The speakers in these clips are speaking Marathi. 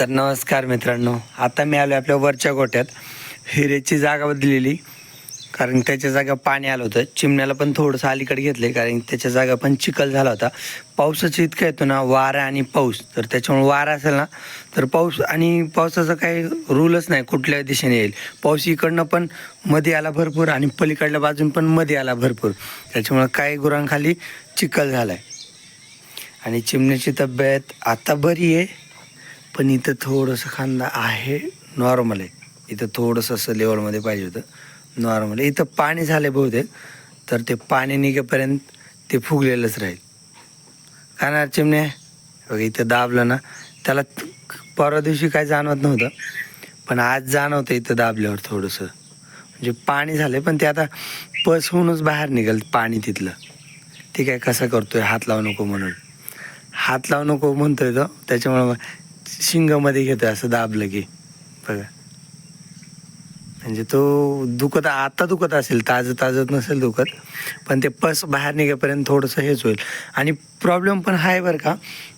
तर नमस्कार मित्रांनो. आता मी आलो आपल्या वरच्या गोट्यात. हिरेची जागा बदलेली कारण त्याच्या जागा पाणी आलं होतं. चिमण्याला पण थोडंसं अलीकडे घेतलं कारण त्याच्या जागा पण चिखल झाला होता. पावसाचं इतकं येतो ना वारा आणि पाऊस. तर त्याच्यामुळे वारा असेल ना तर पाऊस आणि पावसाचा काही रूलच नाही. कुठल्या दिशेने येईल. पाऊस इकडनं पण मध्ये आला भरपूर आणि पलीकडल्या बाजून पण मध्ये आला भरपूर. त्याच्यामुळं काही गुरांखाली चिखल झाला आहे आणि चिमण्याची तब्येत आता बरी आहे. पण इथं थोडंसं खांदा आहे नॉर्मल आहे. इथं थोडंसं असं लेवलमध्ये पाहिजे होतं. नॉर्मल आहे. इथं पाणी झालं बहुतेक. तर ते पाणी निघेपर्यंत ते फुगलेलंच राहील. खाणार चिमणे बघा इथं दाबलं ना त्याला परवा दिवशी काय जाणवत नव्हतं. पण आज जाणवतं इथं दाबल्यावर थोडंसं. म्हणजे पाणी झालं पण ते आता पस होऊनच बाहेर निघेल पाणी तिथलं. ते काय कसं करतोय? हात लावू नको म्हणून. हात लावू नको म्हणतोय तो. त्याच्यामुळं मग शिंगामध्ये घेतो असं दाबलं की. बघा. म्हणजे तो दुखत आता दुखत असेल ताजं ताजत नसेल दुखत पण ते पस बाहेर निघेपर्यंत थोडंसं हेच होईल. आणि प्रॉब्लेम पण हा आहे बरं का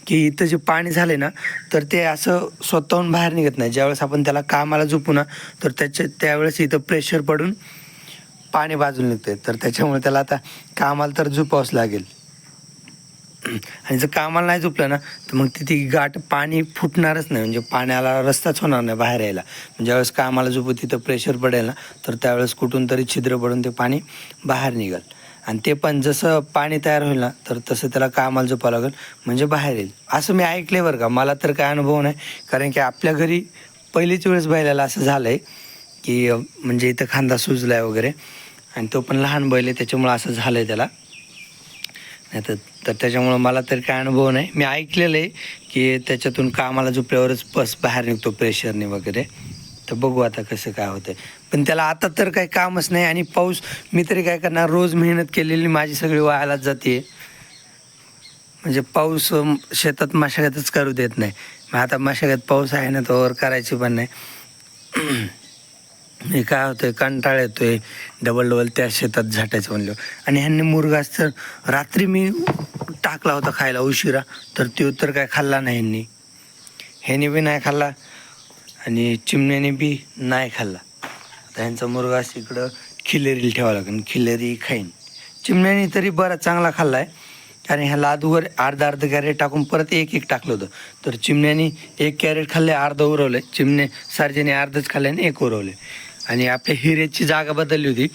की इथं जे पाणी झाले ना तर ते असं स्वतःहून बाहेर निघत नाही. ज्यावेळेस आपण त्याला कामाला झोपू ना तर त्याच्या त्यावेळेस इथं प्रेशर पडून पाणी बाजूला निघते तर त्याच्यामुळे त्याला आता कामाला तर झोपावंच लागेल. आणि जर कामाला नाही झोपलं ना तर मग तिथे गाठ पाणी फुटणारच नाही. म्हणजे पाण्याला रस्ताच होणार नाही बाहेर यायला. म्हणजे ज्यावेळेस कामाला झोपू तिथं प्रेशर पडेल ना तर त्यावेळेस कुठून तरी छिद्र पडून ते पाणी बाहेर निघेल. आणि ते पण जसं पाणी तयार होईल ना तर तसं त्याला कामाला झोपावं लागेल. म्हणजे बाहेर येईल. असं मी ऐकले बरं का. मला तर काय अनुभव नाही. कारण की आपल्या घरी पहिलीच वेळेस बैलाला असं झालं आहे की म्हणजे इथं खांदा सुजला आहे वगैरे. आणि तो पण लहान बैल आहे त्याच्यामुळं असं झालं आहे त्याला. नाही तर तर त्याच्यामुळं मला तरी काय अनुभव नाही. मी ऐकलेलं आहे की त्याच्यातून कामाला झोपल्यावरच पस बाहेर निघतो प्रेशरने वगैरे. तर बघू आता कसं काय होतंय. पण त्याला आता तर काही कामच नाही आणि पाऊस मी तरी काय करणार रोज मेहनत केलेली माझी सगळी वायालाच जाते म्हणजे पाऊस शेतात मशागतच करू देत नाही. मग आता मशागत पाऊस आहे ना तर करायची पण नाही. हे काय होतंय कंटाळ येतोय. डबल डबल त्या शेतात झाटायचं म्हणलं आणि ह्यांनी मुरगास तर रात्री मी टाकला होता खायला उशिरा. तर तो तर काय खाल्ला नाही ह्यांनी ह्याने बी नाही खाल्ला आणि चिमण्याने बी नाही खाल्ला. आता ह्यांचा मुरगास इकडं खिलेरीला ठेवावं लागेल. खिलेरी खाईन. चिमण्याने तरी बरा चांगला खाल्ला आहे आणि ह्या लादूवर अर्धा अर्ध कॅरेट टाकून परत एक एक टाकलं होतं. तर चिमण्याने एक कॅरेट खाल्ले अर्धं उरवलं चिमणे सारजेने अर्धच खाल्ले आणि एक उरवले आणि आपल्या हिऱ्याची जागा बदलली होती.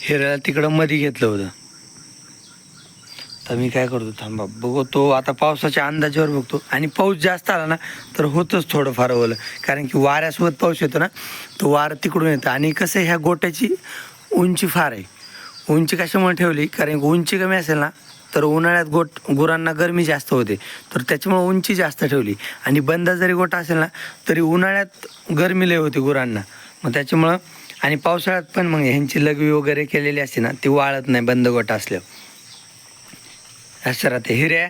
हिऱ्याला तिकडं मध्ये घेतलं होतं. तर मी काय करतो थांबा बघू तो आता पावसाच्या अंदाजावर बघतो. आणि पाऊस जास्त आला ना तर होतंच थोडंफार ओलं. कारण की वाऱ्यासोबत पाऊस येतो ना तो वारं तिकडून येतं. आणि कसं ह्या गोट्याची उंची फार आहे. उंची कशामुळे ठेवली? कारण की उंची कमी असेल ना तर उन्हाळ्यात गोट गुरांना गरमी जास्त होते. तर त्याच्यामुळे उंची जास्त ठेवली. आणि बंद जरी गोटा असेल ना तरी उन्हाळ्यात गरमी लय होते गुरांना. मग त्याच्यामुळं आणि पावसाळ्यात पण मग ह्यांची लघवी वगैरे केलेली असते ना ती वाळत नाही बंद गोटा असल्यावर. असं राहते हिऱ्या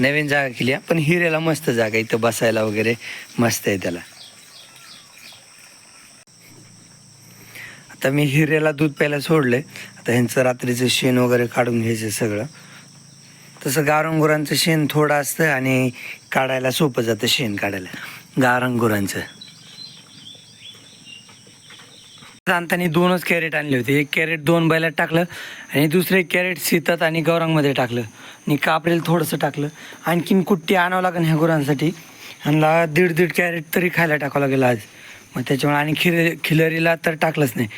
नवीन जागा केली. पण हिऱ्याला मस्त जागा इथं बसायला वगैरे मस्त आहे त्याला. आता मी हिऱ्याला दूध प्यायला सोडले. आता ह्यांचं रात्रीचं शेण वगैरे काढून घ्यायचं सगळं. तसं गारंगुरांचं शेण थोडं असतं आणि काढायला सोपं जातं शेण काढायला. गारंगुरांचं. आणताना दोनच कॅरेट आणले होते. एक कॅरेट दोन बैलात टाकलं आणि दुसरं कॅरेट शेतात आणि गौरांगमध्ये टाकलं. आणि कापरेल थोडंसं टाकलं. आणखीन कुट्टी आणावं लागेल ह्या गुरांसाठी. आणि दीड दीड कॅरेट तरी खायला टाकावं लागेल आज. मग त्याच्यामुळे आणि खिर खिलरीला तर टाकलंच नाही.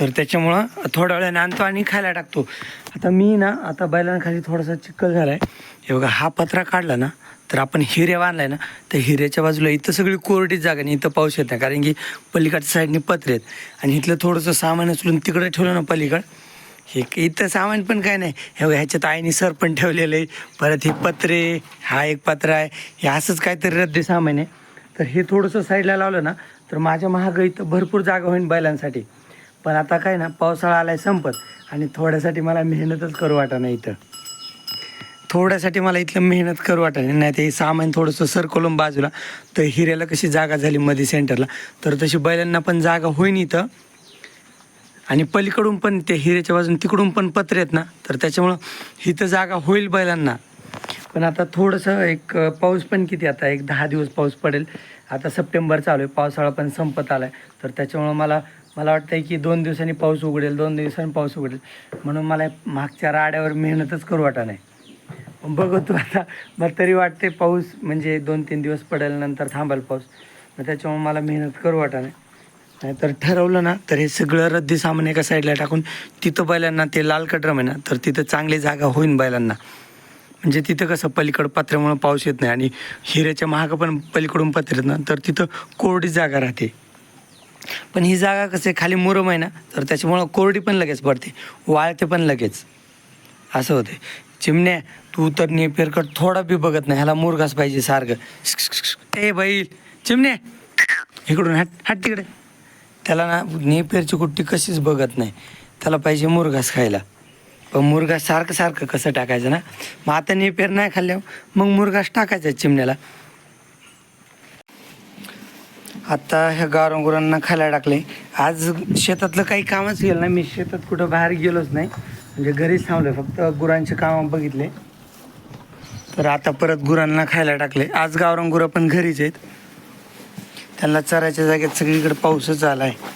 तर त्याच्यामुळं थोड्या वेळाने आणतो आणि खायला टाकतो. आता मी ना आता बैलांखाली थोडासा चिखल झाला आहे हे बघा हा पत्रा काढला ना तर आपण हिरे बांधलाय ना तर हिऱ्याच्या बाजूला इथं सगळी कोरडीच जागा नाही इथं पाऊस येत नाही कारण की पलीकडच्या साईडने पत्रे आहेत. आणि इथलं थोडंसं सामान उचलून तिकडे ठेवलं ना पलीकड हे इथं सामान पण काय नाही. हे ह्याच्यात आईने सर पण ठेवलेलं आहे परत हे पत्रे हा एक पत्रा आहे. हे असंच काहीतरी रद्दी सामान आहे. तर हे थोडंसं साईडला लावलं ना तर माझ्या महाग इथं भरपूर जागा होईल बैलांसाठी. पण आता काय ना पावसाळा आलाय संपत आणि थोड्यासाठी मला मेहनतच करू वाटा नाही इथं. थोड्यासाठी मला इथलं मेहनत करू वाटत नाही ते सामान थोडंसं सरकलून बाजूला तर हिऱ्याला कशी जागा झाली मध्ये सेंटरला तर तशी बैलांना पण जागा होईन इथं. आणि पलीकडून पण ते हिऱ्याच्या बाजून तिकडून पण पत्रे आहेत ना तर त्याच्यामुळं इथं जागा होईल बैलांना. पण आता थोडंसं एक पाऊस पण किती आता? एक दहा दिवस पाऊस पडेल. आता सप्टेंबर चालू आहे पावसाळा पण संपत आला आहे तर त्याच्यामुळं मला मला वाटतं की दोन दिवसांनी पाऊस उघडेल दोन दिवसांनी पाऊस उघडेल. म्हणून मला मागच्या राड्यावर मेहनतच करू वाटा नाही. बघतो आता. मग तरी वाटते पाऊस म्हणजे दोन तीन दिवस पडेल नंतर थांबेल पाऊस. मग त्याच्यामुळे मला मेहनत करू वाटा नाही नाहीतर ठरवलं ना तर हे सगळं रद्दी सामान एका साईडला टाकून तिथं बैलांना ते लाल कटरम आहे ना तर तिथं चांगली जागा होईन बैलांना. म्हणजे तिथं कसं पलीकडं पत्र्यामुळं पाऊस येत नाही आणि हिऱ्याच्या महाग पण पलीकडून पत्र येत ना तर तिथं कोरडी जागा राहते. पण ही जागा कसं आहे खाली मुरम आहे ना तर त्याच्यामुळं कोरडी पण लगेच पडते वाळते पण लगेच. असं होते चिमण्या तू तर नेपेरकट थोडा बी बघत नाही ह्याला मुरघास पाहिजे सारखं. ए बैल चिमण्या इकडून हट हट तिकडे. त्याला ना नेपेरची कुट्टी कशीच बघत नाही. त्याला पाहिजे मुरघास खायला. पण मुरघास सारखं सारखं कसं टाकायचं ना? मग आता नेपेर नाही खाल्ल्यावर मग मुरघास टाकायचा चिमण्याला. आता ह्या गावरंगुरांना खायला टाकले आज शेतातलं काही कामच केलं नाही. मी शेतात कुठं बाहेर गेलोच नाही. म्हणजे घरीच थांबलो फक्त गुरांचे काम बघितले. तर आता परत गुरांना खायला टाकले. आज गावरान गुरं पण घरीच आहेत. त्यांना चरायच्या जागेत सगळीकडे पाऊसच आला आहे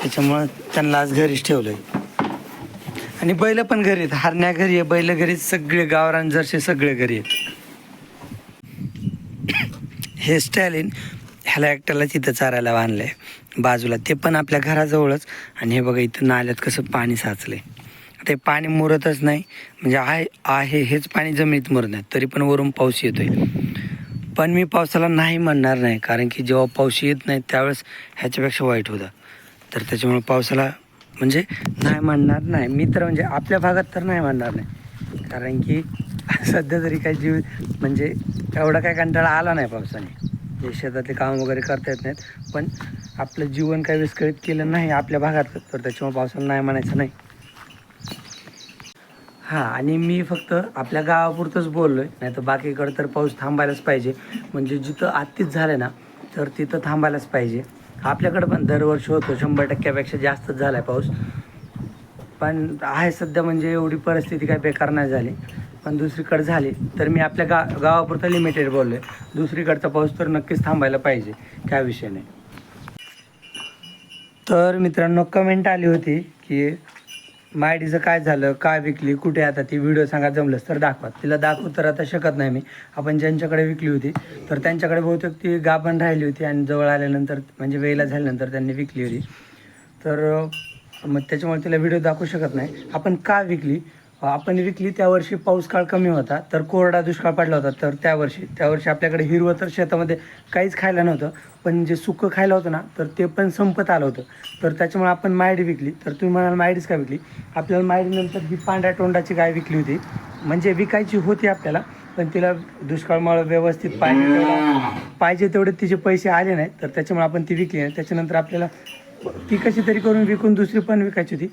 त्याच्यामुळं त्यांना आज घरीच ठेवलं आहे आणि बैल पण घरी आहेत. हरण्या घरी आहे बैल घरीच सगळे गावरान जरसे सगळे घरी आहेत. हे स्टॅलिन ह्याला एकट्याला तिथं चारायला बांधलं आहे बाजूला ते पण आपल्या घराजवळच. आणि हे बघा इथं नाल्यात कसं पाणी साचलंय. ते पाणी मुरतच नाही. म्हणजे आहे आहे हेच पाणी जमिनीत मुरत नाही तरी पण वरून पाऊस येतो आहे पण मी पावसाला नाही म्हणणार नाही कारण की जेव्हा पाऊस येत नाही त्यावेळेस ह्याच्यापेक्षा वाईट होतं. तर त्याच्यामुळे पावसाला म्हणजे नाही म्हणणार नाही. मी तर म्हणजे आपल्या भागात तर नाही म्हणणार नाही. कारण की सध्या तरी काही जीव म्हणजे एवढा काय कंटाळा आला नाही पावसाने. जे शेतातले काम वगैरे करता येत नाहीत. पण आपलं जीवन काही विस्कळीत केलं नाही आपल्या भागात तर त्याच्यामुळे पावसाला नाही म्हणायचं नाही. हां आणि मी फक्त आपल्या गावापुरतंच बोललो आहे नाही तर बाकीकडं तर पाऊस थांबायलाच पाहिजे. म्हणजे जिथं आत्तीच झालं ना तर तिथं थांबायलाच पाहिजे. आपल्याकडं पण दरवर्षी होतो शंभर टक्क्यापेक्षा जास्तच झाला आहे पाऊस. पण आहे सध्या म्हणजे एवढी परिस्थिती काय बेकार नाही झाली. पण दुसरीकडे झाली तर मी आपल्या गा गावापुरतं लिमिटेड बोललो आहे दुसरीकडचा पाऊस तर नक्कीच थांबायला पाहिजे काय विषय नाही. तर मित्रांनो कमेंट आली होती की मायडीचं काय झालं काय विकली कुठे आता ती व्हिडिओ सांगा जमलंच तर दाखवा. तिला दाखवू तर आता शकत नाही मी. आपण ज्यांच्याकडे विकली होती तर त्यांच्याकडे बहुतेक ती गाभण राहिली होती आणि जवळ आल्यानंतर म्हणजे वेळेला झाल्यानंतर त्यांनी विकली होती. तर मग त्याच्यामुळे तिला व्हिडिओ दाखवू शकत नाही. आपण का विकली? आपण विकली त्या वर्षी पाऊस काळ कमी होता तर कोरडा दुष्काळ पडला होता तर त्या वर्षी. त्या वर्षी आपल्याकडे हिरवं तर शेतामध्ये काहीच खायला नव्हतं पण जे सुकं खायला होतं ना तर ते पण संपत आलं होतं. तर त्याच्यामुळे आपण मायडी विकली. तर तुम्ही म्हणाल मायडीच का विकली? आपल्याला मायडीनंतर ही पांढऱ्या तोंडाची गाय विकली होती. म्हणजे विकायची होती आपल्याला पण तिला दुष्काळमुळे व्यवस्थित पाहिजे तेवढा पाहिजे तेवढे तिचे पैसे आले नाही तर त्याच्यामुळे आपण ती विकली नाही. त्याच्यानंतर आपल्याला ती कशी तरी करून विकून दुसरी पण विकायची होती.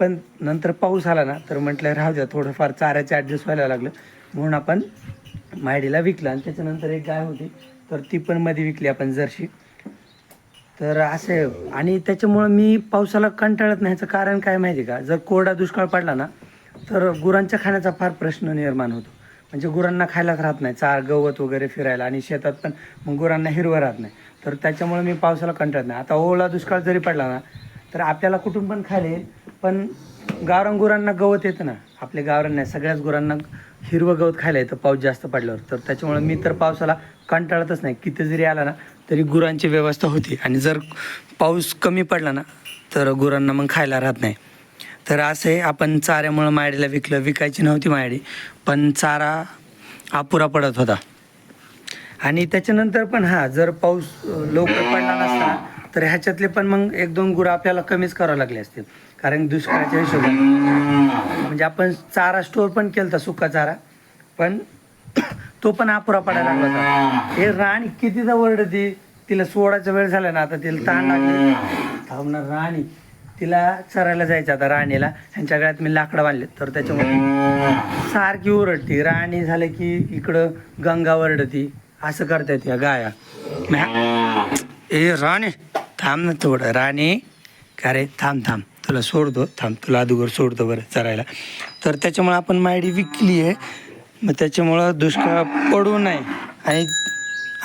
पण नंतर पाऊस आला ना तर म्हटलं राहू द्या थोडंफार चाऱ्याचे ॲडजस्ट व्हायला लागलं. म्हणून आपण मायडीला विकलं आणि त्याच्यानंतर एक गाय होती तर ती पण मध्ये विकली आपण जर्शी. तर असे आणि त्याच्यामुळं मी पावसाला कंटाळत नाही. ह्याचं कारण काय माहिती का? जर कोरडा दुष्काळ पडला ना तर गुरांच्या खाण्याचा फार प्रश्न निर्माण होतो. म्हणजे गुरांना खायलाच राहत नाही. चार गवत वगैरे फिरायला आणि शेतात पण मग गुरांना हिरवं राहत नाही. तर त्याच्यामुळे मी पावसाला कंटाळत नाही. आता ओला दुष्काळ जरी पडला ना तर आपल्याला कुठून पण खायला येईल. पण गावरान गुरांना गवत येतं ना. आपल्या गावरान नाही सगळ्याच गुरांना हिरवं गवत खायला येतं पाऊस जास्त पडल्यावर. तर त्याच्यामुळे मी तर पावसाला कंटाळतच नाही. किती जरी आला ना तरी गुरांची व्यवस्था होती. आणि जर पाऊस कमी पडला ना तर गुरांना मग खायला राहत नाही. तर असे आपण चाऱ्यामुळं मायडीला विकलं. विकायची नव्हती मायडी पण चारा अपुरा पडत होता. आणि त्याच्यानंतर पण हा जर पाऊस लवकर पडला नसता तर ह्याच्यातले पण मग एक दोन गुरं आपल्याला कमीच करावं लागले असतील. कारण दुष्काळाच्या हिशोबाने. म्हणजे आपण चारा स्टोअर पण केला होता सुका चारा. पण तो पण अपुरा पडायला लागला होता. हे राणी कितीदा वरडती तिला सोडायचा वेळ झाला ना आता तिला ताण लागली. थांबणार राणी. तिला चरायला जायचं आता राणीला. ह्यांच्या गळ्यात मी लाकडं बांधले. तर त्याच्यामुळे सारखी ओरडती. राणी झालं की इकडं गंगा ओरडती. असं करतात या गाया. ए राणी. थांब ना थोडं. राणी. का रे? थांब थांब. तुला सोडतो. थांब. तुला अगोदर सोडतो बरं चरायला. तर त्याच्यामुळं आपण मायडी विकली आहे. मग त्याच्यामुळं दुष्काळ पडू नये. आणि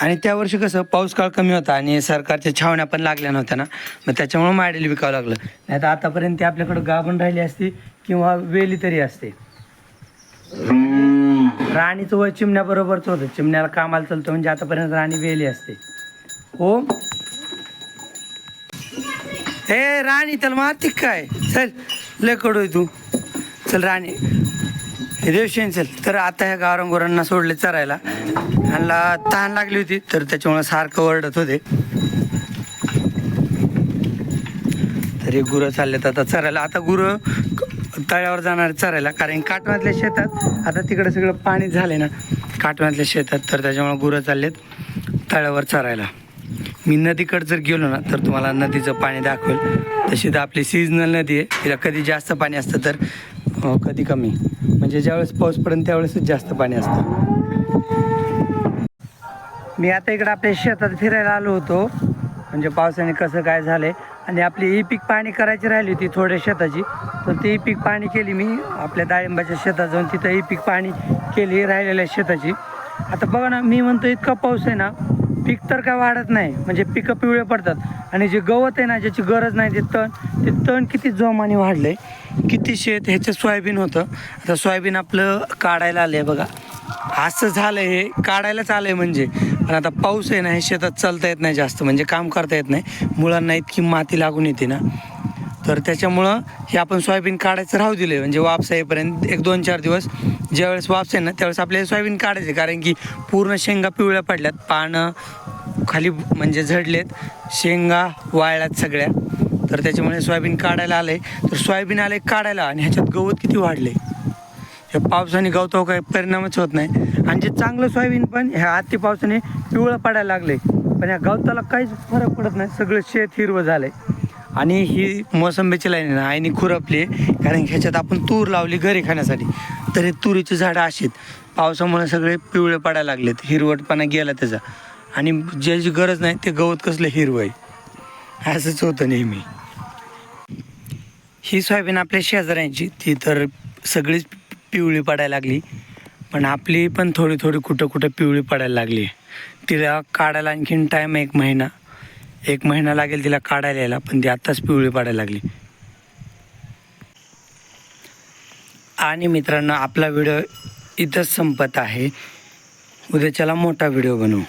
आणि त्या वर्षी कसं पाऊस काळ कमी होता आणि सरकारच्या छावण्या पण लागल्या नव्हत्या ना. मग त्याच्यामुळं मायडेल विकावं लागलं. नाही तर आतापर्यंत ते आपल्याकडं गाभण राहिली असती किंवा वेली तरी असते. राणीचं वय चिमण्याबरोबरच होतं. चिमण्याला कामाला चालतं म्हणजे आतापर्यंत राणी वेली असते. हो हे राणी त्याला मारती काय? चल लय कडू आहे तू. चल राणी. हे देवशेन चल. तर आता ह्या गावरंगोरांना सोडले चरायला. ह्यांना तहान लागली होती तर त्याच्यामुळे सारखं ओरडत होते. तर हे गुरं चाललेत आता चरायला. आता गुरं तळ्यावर जाणार चरायला कारण काटवातल्या शेतात आता तिकडं सगळं पाणी झाले ना काटवातल्या शेतात. तर त्याच्यामुळे गुरं चाललेत तळ्यावर चरायला. मी नदीकडे जर गेलो ना तर तुम्हाला नदीचं पाणी दाखवेल. तशी तर आपली सीजनल नदी आहे. तिला कधी जास्त पाणी असतं तर कधी कमी. म्हणजे ज्यावेळेस पाऊस पडेल त्यावेळेसच जास्त पाणी असतं. मी आता इकडे आपल्या शेतात फिरायला आलो होतो. म्हणजे पावसाने कसं काय झालं आणि आपली ई पीक पाणी करायची राहिली होती थोड्या शेताची. तर ती ई पीक पाणी केली मी. आपल्या डाळिंबाच्या शेतात जाऊन तिथं ई पीक पाणी केली राहिलेल्या शेताची. आता बघा ना मी म्हणतो इतका पाऊस आहे ना पीक तर काय वाढत नाही. म्हणजे पिकं पिवळे पडतात. आणि जे गवत आहे ना ज्याची गरज नाही ते तण ते तण किती जोमाने वाढलं आहे किती शेत ह्याचं सोयाबीन होतं. आता सोयाबीन आपलं काढायला आलं आहे बघा. असं झालं हे काढायलाच आलं आहे म्हणजे. पण आता पाऊस आहे ना हे शेतात चालता येत नाही जास्त. म्हणजे काम करता येत नाही. मुळांना इतकी माती लागून येते ना. तर त्याच्यामुळं हे आपण सोयाबीन काढायचं राहू दिले म्हणजे वापस येईपर्यंत एक दोन चार दिवस ज्यावेळेस वापस आहे ना त्यावेळेस आपल्याला सोयाबीन काढायचे कारण की पूर्ण शेंगा पिवळ्या पडल्यात पानं खाली म्हणजे झडलेत शेंगा वाळल्यात सगळ्या. तर त्याच्यामुळे सोयाबीन काढायला आलंय. तर सोयाबीन आलंय काढायला आणि ह्याच्यात गवत किती वाढले हे पावसाने गवतावर काही परिणामच होत नाही. आणि जे चांगलं सोयाबीन पण ह्या आत्ती पावसाने पिवळं पडायला लागले पण ह्या गवताला काहीच फरक पडत नाही. सगळं शेत हिरवं झालंय. आणि ही मोसंबीची लाईन आहे ना आईने खुरपली आहे. कारण ह्याच्यात आपण तूर लावली घरी खाण्यासाठी. तर हे तुरीची झाडं अशीत पावसामुळे सगळे पिवळे पडायला लागलेत. हिरवटपणा गेला त्याचा. आणि ज्याची गरज नाही ते गवत कसलं हिरवं आहे. असंच होतं नेहमी. ही सोयाबीन आपल्या शेजाऱ्यांची. ती तर सगळीच पिवळी पडायला लागली. पण आपली पण थोडी थोडी कुठं कुठं पिवळी पडायला लागली. तिला काढायला आणखीन टाईम एक महिना. एक महिना लागेल तिला काढायला यायला पण ती आत्ताच पिवळी पडायला लागली. आणि मित्रांनो आपला व्हिडिओ इथंच संपत आहे. उद्याच्याला मोठा व्हिडिओ बनवू.